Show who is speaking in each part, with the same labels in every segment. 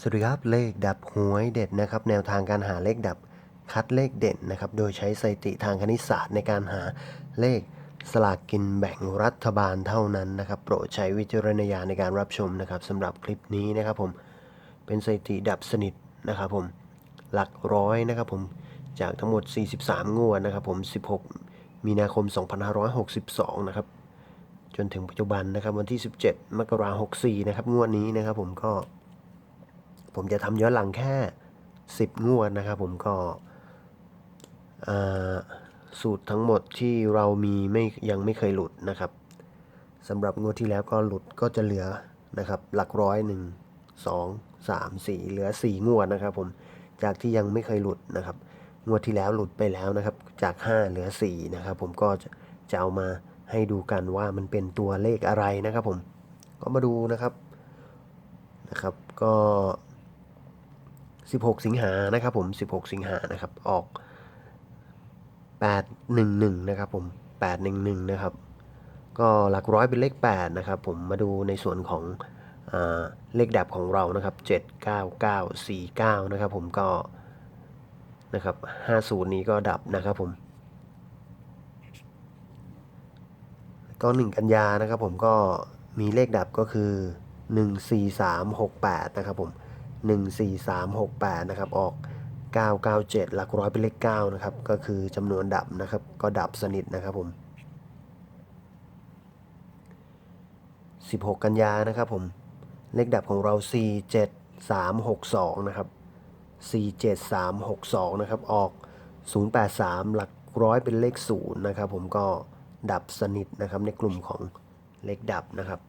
Speaker 1: สวัสดีครับเลขดับหวยเด็ดนะครับ แนวทางการหาเลขดับคัดเลขเด่นนะครับ โดยใช้สถิติทางคณิตศาสตร์ในการหาเลขสลากกินแบ่งรัฐบาลเท่านั้นนะครับ โปรดใช้วิจารณญาณในการรับชมนะครับสำหรับคลิปนี้นะครับผมเป็นสถิติดับสนิทนะครับผมหลักร้อยนะครับผมจากทั้งหมด 43 งวดนะครับ ผม 16 มีนาคม 2562 นะครับ จนถึงปัจจุบันนะครับวันที่ 17 มกราคม 64 นะครับงวดนี้นะครับผมก็ ผมจะทำย้อนหลังแค่ 10 งวดนะครับ ผมก็สูตรทั้งหมดที่เรามีไม่ยังไม่เคยหลุดนะครับสำหรับงวดที่แล้วก็หลุดก็จะเหลือนะครับ หลักร้อยหนึ่งสองสามสี่เหลือ4งวดนะครับ ผมจากที่ยังไม่เคยหลุดนะครับ งวดที่แล้วหลุดไปแล้วนะครับ จาก 5 เหลือ4นะครับ ผมก็จะจะเอามาให้ดูกันว่ามันเป็นตัวเลขอะไรนะครับ ผมก็มาดูนะครับนะครับ ก็ 16 สิงหานะครับผม 16 สิงหานะครับ ออก 811 นะครับผม 811 นะครับ ก็หลักร้อยเป็นเลข 8 นะครับผม มาดูในส่วนของอเลขดับของเรานะครับ 79949 นะครับผมก็นะครับ 50 นี้ก็ดับนะครับผม ก็ 1 กันยานะครับผมก็มีเลขดับก็คือ 14368 นะครับผม 14368 นะครับ ออก 997 หลักร้อยเป็นเลข9นะครับ ก็คือจำนวนดับนะครับ ก็ดับสนิทนะครับผม 16 กันยานะครับผม เลขดับของเรา 47362 นะครับ 47362 นะครับ ออก 083 หลักร้อยเป็นเลข0นะครับผมก็ดับสนิทนะครับในกลุ่มของเลขดับนะครับ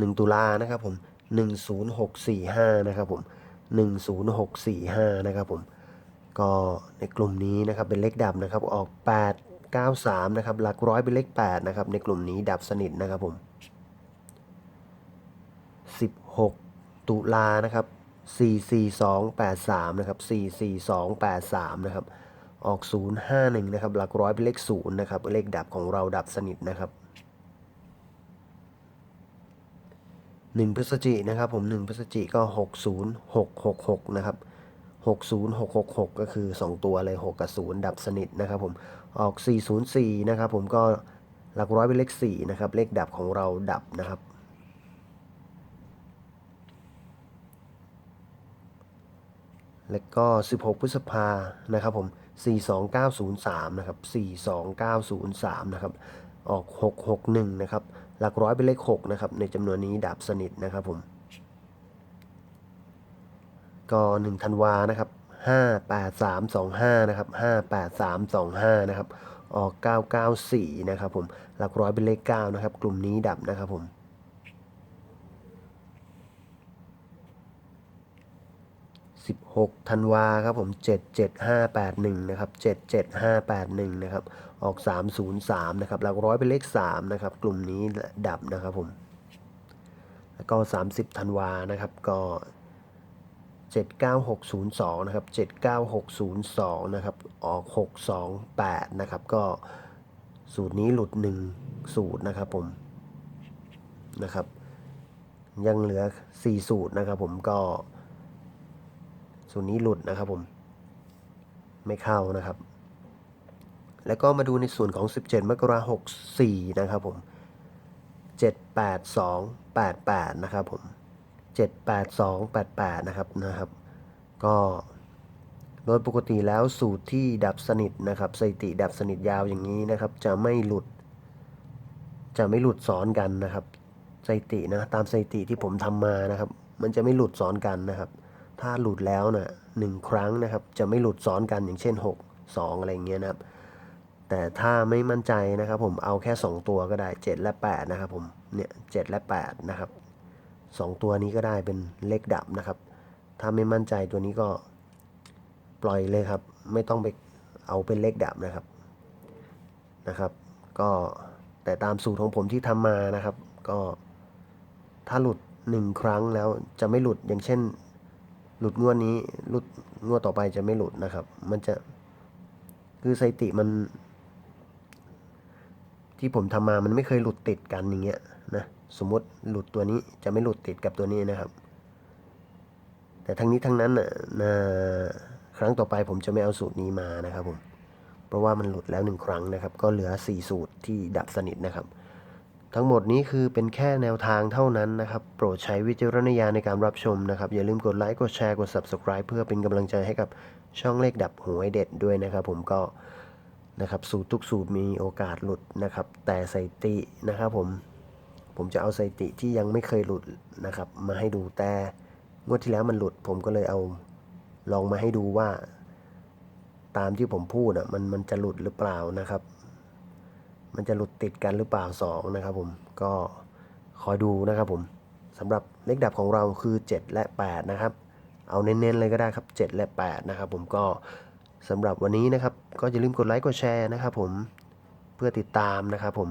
Speaker 1: 1 ตุลานะครับผม10645นะครับผม10645นะครับผมก็ในกลุ่มนี้นะครับเป็นเลขดับนะครับออก 893นะครับหลักร้อยเป็นเลข8นะครับในกลุ่มนี้ดับสนิทนะครับผม 16 ตุลานะครับ44283นะครับ44283นะครับออก 051นะครับหลักร้อยเป็นเลข0นะครับเลขดับของเราดับสนิทนะครับ 1พฤศจินะครับผม1พฤศจิก็ 60666 นะครับ 60666 ก็คือ 2 ตัวเลย 6 กับ 0 ดับสนิทนะครับผมออก 404 นะครับผมก็หลักร้อยเป็นเลข 4 นะครับ เลขดับของเราดับนะครับแล้วก็ 16 พฤษภานะครับผม 42903 นะครับ 42903 นะครับ ออก 661 นะครับ หลักร้อยเป็นเลข 6 นะครับ ในจำนวนนี้ดับสนิทนะครับผม ก็1ธันวานะครับ 58325 นะครับ 58325 นะครับ ออก 994 นะครับผม หลักร้อยเป็นเลข 9 นะครับ กลุ่มนี้ดับนะครับผม 16ธันวาครับผม 77581 นะครับ 77581 นะครับ ออก 303 นะครับ หลักร้อยเป็นเลข 3 นะครับ กลุ่มนี้ดับนะครับผม แล้วก็ 30ธันวานะครับ ก็ 79602 นะครับ 79602 นะครับ ออก 628 นะครับ ก็สูตรนี้หลุด 1 สูตรนะครับผม นะครับ ยังเหลือ 4 สูตรนะครับผม ก็ ส่วนนี้หลุดนะครับผม ไม่เข้านะครับ แล้วก็มาดูในส่วนของ 17 มกราคม64นะครับผม 78288 นะครับผม 78288 นะครับนะครับ ก็โดยปกติแล้วสูตรที่ดับสนิทนะครับสถิติดับสนิทยาวอย่างนี้นะครับ จะไม่หลุด จะไม่หลุดซ้อนกันนะครับสถิตินะตามสถิติที่ผมทำมานะครับ มันจะไม่หลุดซ้อนกันนะครับ ถ้าหลุดแล้วนะหนึ่งครั้งนะครับ จะไม่หลุดซ้อนกันอย่างเช่น 6 2 อะไรเงี้ยนะครับ แต่ถ้าไม่มั่นใจนะครับ ผมเอาแค่ 2 ตัวก็ได้ 7 และ 8 นะครับผมเนี่ย7และ8นะครับ 2 ตัวนี้ก็ได้เป็นเลขดับนะครับ ถ้าไม่มั่นใจตัวนี้ก็ปล่อยเลยครับ ไม่ต้องไปเอาเป็นเลขดับนะครับนะครับ ก็แต่ตามสูตรของผมที่ทำมานะครับ ก็ถ้าหลุดหนึ่งครั้งแล้วจะไม่หลุดอย่างเช่น หลุดงวดนี้หลุดงวดต่อไปจะไม่หลุดนะครับ มันจะคือสถิติมัน ที่ผมทำมามันไม่เคยหลุดติดกันอย่างเงี้ยนะสมมติหลุดตัวนี้จะไม่หลุดติดกับตัวนี้นะครับ แต่ทั้งนี้ทั้งนั้นน่ะนะครั้งต่อไปผมจะไม่เอาสูตรนี้มานะครับผมเพราะว่ามันหลุดแล้วหนึ่งครั้งนะครับ ก็เหลือ 4 สูตรที่ดับสนิทนะครับ ทั้งหมดนี้คือเป็นแค่แนวทางเท่านั้นนะครับ โปรดใช้วิจารณญาณในการรับชมนะครับ อย่าลืมกดไลค์ กดแชร์ กด Subscribe เพื่อเป็นกำลังใจให้กับช่องเลขดับหวยเด็ดด้วยนะครับ ผมก็นะครับสูตรทุกสูตรมีโอกาสหลุดนะครับ แต่สถิตินะครับผมผมจะเอาสถิติที่ยังไม่เคยหลุดนะครับ มาให้ดูแต่งวดที่แล้วมันหลุด ผมก็เลยเอาลองมาให้ดูว่า ตามที่ผมพูดอะมันมันจะหลุดหรือเปล่านะครับ มันจะหลุดติดกันหรือเปล่าสองนะครับผม ก็คอยดูนะครับผมสำหรับเลขดับของเราคือ 7 และ 8 นะครับ เอาเน้นๆเลยก็ได้ครับ 7 และ 8 นะครับผมก็สำหรับวันนี้นะครับ ก็อย่าลืมกดไลค์กดแชร์นะครับผมเพื่อติดตามนะครับผม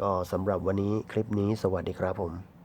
Speaker 1: ก็สำหรับวันนี้คลิปนี้สวัสดีครับผม